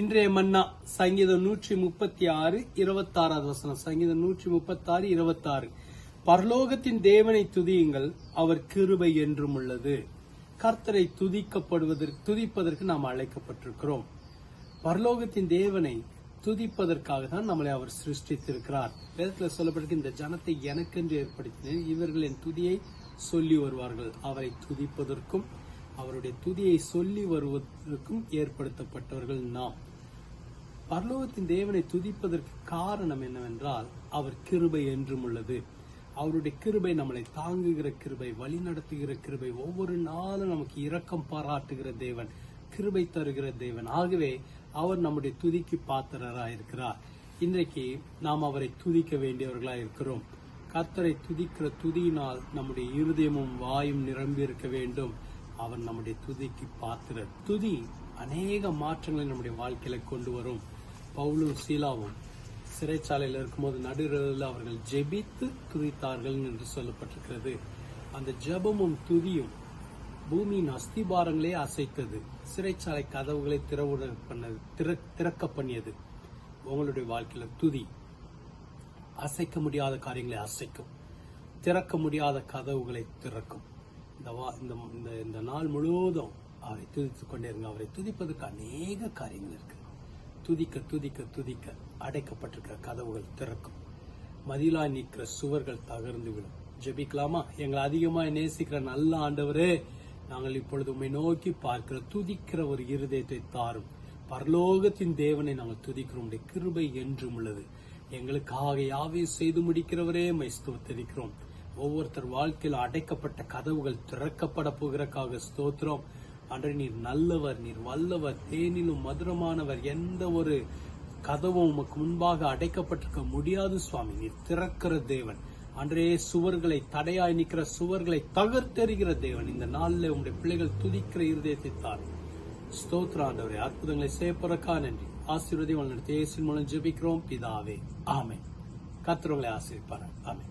இன்றைய மன்னா சங்கீதம் நூற்றி முப்பத்தி ஆறு இருபத்தி ஆறாவது வசனம். சங்கீதம் நூற்றி முப்பத்தி ஆறு இருபத்தி ஆறு பரலோகத்தின் தேவனை துதியுங்கள் அவர் கிருபை என்றும் உள்ளது. கர்த்தரை துதிக்கப்படுவதற்கு துதிப்பதற்கு நாம் அழைக்கப்பட்டிருக்கிறோம். பரலோகத்தின் தேவனை துதிப்பதற்காக தான் நம்மளை அவர் சிருஷ்டித்திருக்கிறார். வேதத்தில் சொல்லப்பட்டிருக்கு இந்த ஜனத்தை எனக்கென்று ஏற்படுத்தினேன் இவர்கள் என் துதியை சொல்லி வருவார்கள். அவரை துதிப்பதற்கும் அவருடைய துதியை சொல்லி வருவதற்கும் ஏற்படுத்தப்பட்டவர்கள் நாம். பரலோகத்தின் தேவனை துதிப்பதற்கு காரணம் என்னவென்றால் அவர் கிருபை என்றும் உள்ளது. அவருடைய கிருபை நம்மளை தாங்குகிற கிருபை வழி நடத்துகிற கிருபை ஒவ்வொரு நாளும் நமக்கு இரக்கம் பாராட்டுகிற தேவன் கிருபை தருகிற தேவன். ஆகவே அவர் நம்முடைய துதிக்கு பாத்திரராக இருக்கிறார் இன்றைக்கு நாம் அவரை துதிக்க வேண்டியவர்களாக இருக்கிறோம். கர்த்தரை துதிக்கிற துதியினால் நம்முடைய இருதயமும் வாயும் நிரம்பி இருக்க வேண்டும். அவர் நம்முடைய துதிக்கு பாத்திரர். துதி அநேக மாற்றங்களை நம்முடைய வாழ்க்கையில கொண்டு வரும். பவுலும் சீலாவும் சிறைச்சாலையில் இருக்கும்போது நடுவில் அவர்கள் ஜெபித்து துதித்தார்கள் என்று சொல்லப்பட்டிருக்கிறது. அந்த ஜெபமும் துதியும் பூமியின் அஸ்திபாரங்களே அசைத்தது. சிறைச்சாலை கதவுகளை திறவுட பண்ணது திற- திறக்க பண்ணியது. உங்களுடைய வாழ்க்கையில துதி. அசைக்க முடியாத காரியங்களை அசைக்கும். திறக்க முடியாத கதவுகளை திறக்கும். இந்த வா- இந்த இந்த இந்த நாள் முழுவதும் அவரை துதித்துக் கொண்டே இருங்க. அவரை துதிப்பதற்கு அநேக காரியங்கள் இருக்கு. துதிக்க துதிக்க துதிக்க அடைக்கப்பட்டிருக்கிற கதவுகள் திறக்கும். மதிலா நிற்கிற சுவர்கள் தகர்ந்து விடும் ஜெபிக்கலாமா? எங்களை அதிகமாக நேசிக்கிற நல்ல ஆண்டவரே நாங்கள் இப்பொழுது உண்மை நோக்கி பார்க்கிற துதிக்கிற ஒரு இருதயத்தை தாரும். பரலோகத்தின் தேவனை நாங்கள் துதிக்கிறோம். உம்முடைய கிருபை என்றும் உள்ளது. எங்களுக்காக யாவை செய்து முடிக்கிறவரே மைஸ்தோத்தரிக்கிறோம் ஒவ்வொருத்தர் வாழ்க்கையில் அடைக்கப்பட்ட கதவுகள் திறக்கப்பட போகிறக்காக ஸ்தோத்திரம். அன்று நீர் நல்லவர் நீர் வல்லவர் தேனிலும் மதுரமானவர் எந்த ஒரு கதவும் உமக்கு முன்பாக அடைக்கப்பட்டிருக்க முடியாது சுவாமி. நீர் திறக்கிற தேவன். அன்றே சுவர்களை தடையாய் நிற்கிற சுவர்களை தகர்த்தெறிகிற தேவன். இந்த நாளில் உங்களுடைய பிள்ளைகள் துதிக்கிற இருதயத்தை தார் ஸ்தோத்ரா ஆண்டவரே அற்புதங்களை செய்யப்பறக்கா நன்றி. ஆசீர்வதி நடத்தி இயேசுவின் மூலம் ஜெபிக்கிறோம். பிதாவே ஆமே கத்திரவங்களை ஆசிரிப்பார் ஆமே